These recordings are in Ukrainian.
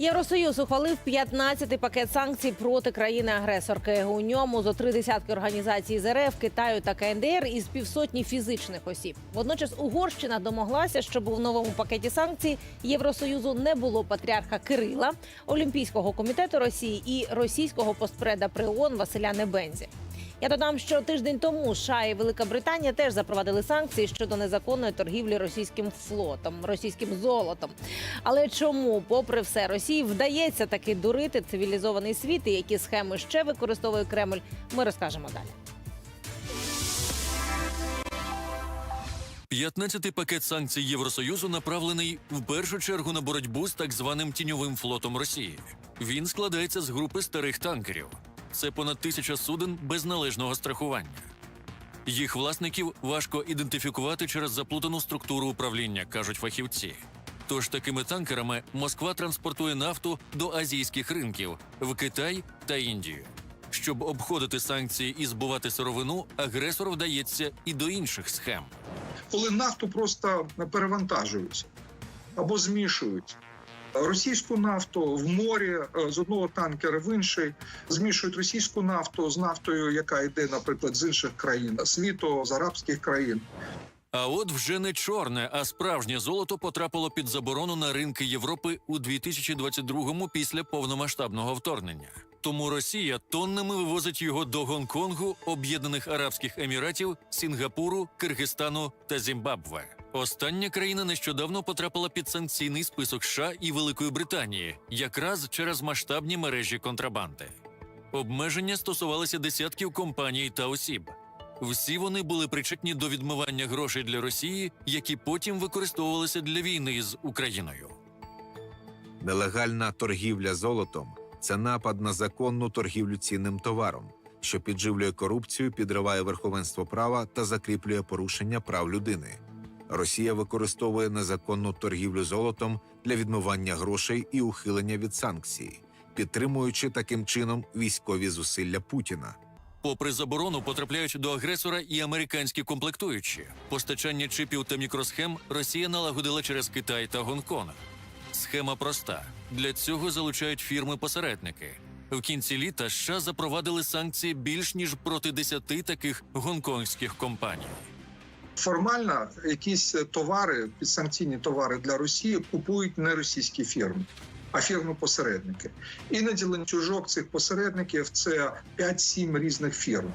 Євросоюз ухвалив 15-й пакет санкцій проти країни-агресорки. У ньому зо три десятки організацій з РФ, Китаю та КНДР із півсотні фізичних осіб. Водночас Угорщина домоглася, щоб у новому пакеті санкцій Євросоюзу не було патріарха Кирила, Олімпійського комітету Росії і російського постпреда при ООН Василя Небензі. Я додам, що тиждень тому США і Велика Британія теж запровадили санкції щодо незаконної торгівлі російським флотом, російським золотом. Але чому, попри все, Росії вдається таки дурити цивілізований світ і які схеми ще використовує Кремль, ми розкажемо далі. 15-й пакет санкцій Євросоюзу направлений в першу чергу на боротьбу з так званим тіньовим флотом Росії. Він складається з групи старих танкерів. Це понад тисяча суден без належного страхування. Їх власників важко ідентифікувати через заплутану структуру управління, кажуть фахівці. Тож такими танкерами Москва транспортує нафту до азійських ринків в Китай та Індію. Щоб обходити санкції і збувати сировину, агресор вдається і до інших схем. коли нафту просто перевантажують або змішують. Російську нафту в морі е, з одного танкера в інший змішують російську нафту з нафтою, яка йде, наприклад, з інших країн світу, з арабських країн. А от вже не чорне, а справжнє золото потрапило під заборону на ринки Європи у 2022-му після повномасштабного вторгнення. Тому Росія тоннами вивозить його до Гонконгу, Об'єднаних Арабських Еміратів, Сінгапуру, Киргизстану та Зімбабве. Остання країна нещодавно потрапила під санкційний список США і Великої Британії, якраз через масштабні мережі контрабанди. Обмеження стосувалися десятків компаній та осіб. Всі вони були причетні до відмивання грошей для Росії, які потім використовувалися для війни з Україною. Нелегальна торгівля золотом це напад на законну торгівлю цінним товаром, що підживлює корупцію, підриває верховенство права та закріплює порушення прав людини. Росія використовує незаконну торгівлю золотом для відмивання грошей і ухилення від санкцій, підтримуючи таким чином військові зусилля Путіна. Попри заборону, потрапляють до агресора і американські комплектуючі. Постачання чипів та мікросхем Росія налагодила через Китай та Гонконг. Схема проста: для цього залучають фірми-посередники. В кінці літа США запровадили санкції більш ніж проти десяти таких гонконгських компаній. Формально якісь товари, підсанкційні товари для Росії купують не російські фірми, а фірми-посередники. Іноді ланцюжок цих посередників це 5-7 різних фірм.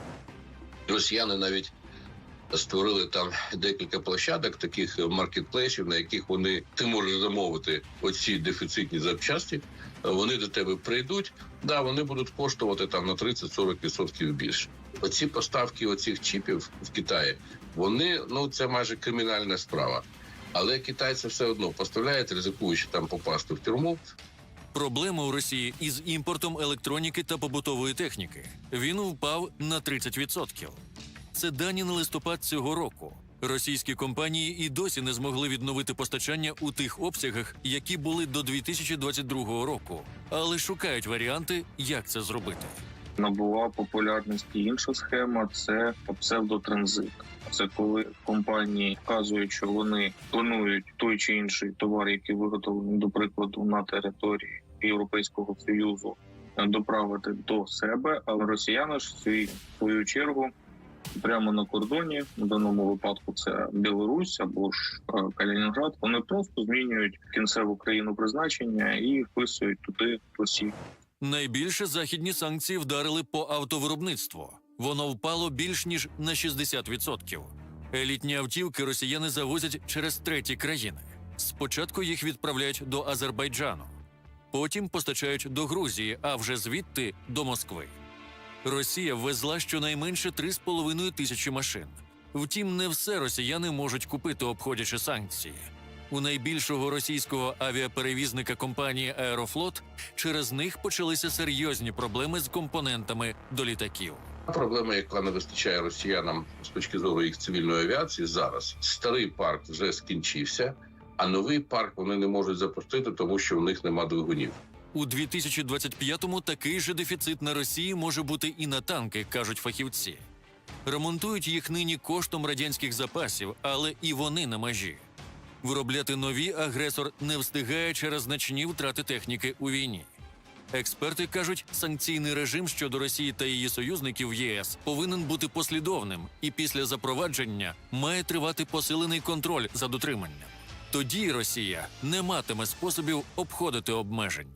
Росіяни навіть створили там декілька площадок, таких маркетплейсів, на яких вони ти можеш замовити оці дефіцитні запчасті. Вони до тебе прийдуть. Да, вони будуть коштувати там на 30-40% більше. Оці поставки оцих чіпів в Китаї, вони ну це майже кримінальна справа. Але китайці все одно поставляють, ризикуючи там попасти в тюрму. Проблема у Росії із імпортом електроніки та побутової техніки. Він впав на 30%. Це дані на листопад цього року. Російські компанії і досі не змогли відновити постачання у тих обсягах, які були до 2022 року, але шукають варіанти, як це зробити. Набула популярності інша схема це псевдотранзит. Це коли компанії вказують, що вони планують той чи інший товар, який виготовлений, до прикладу, на території Європейського союзу, е, доправити до себе, але росіяни ж свій- свою чергу. Прямо на кордоні, в даному випадку це Білорусь або ж е, Калінінград. Вони просто змінюють кінцеву країну призначення і вписують туди Росію. Найбільше західні санкції вдарили по автовиробництву. Воно впало більш ніж на 60%. Елітні автівки росіяни завозять через треті країни. Спочатку їх відправляють до Азербайджану, потім постачають до Грузії, а вже звідти до Москви. Росія ввезла щонайменше 3,5 тисячі машин. Втім, не все росіяни можуть купити, обходячи санкції. У найбільшого російського авіаперевізника компанії Аерофлот через них почалися серйозні проблеми з компонентами до літаків. Проблема, яка не вистачає росіянам з точки зору їх цивільної авіації, зараз старий парк вже скінчився, а новий парк вони не можуть запустити, тому що в них нема двигунів. У 2025-му такий же дефіцит на Росії може бути і на танки, кажуть фахівці. Ремонтують їх нині коштом радянських запасів, але і вони на межі. Виробляти нові агресор не встигає через значні втрати техніки у війні. Експерти кажуть, санкційний режим щодо Росії та її союзників ЄС повинен бути послідовним і після запровадження має тривати посилений контроль за дотриманням. Тоді Росія не матиме способів обходити обмеження.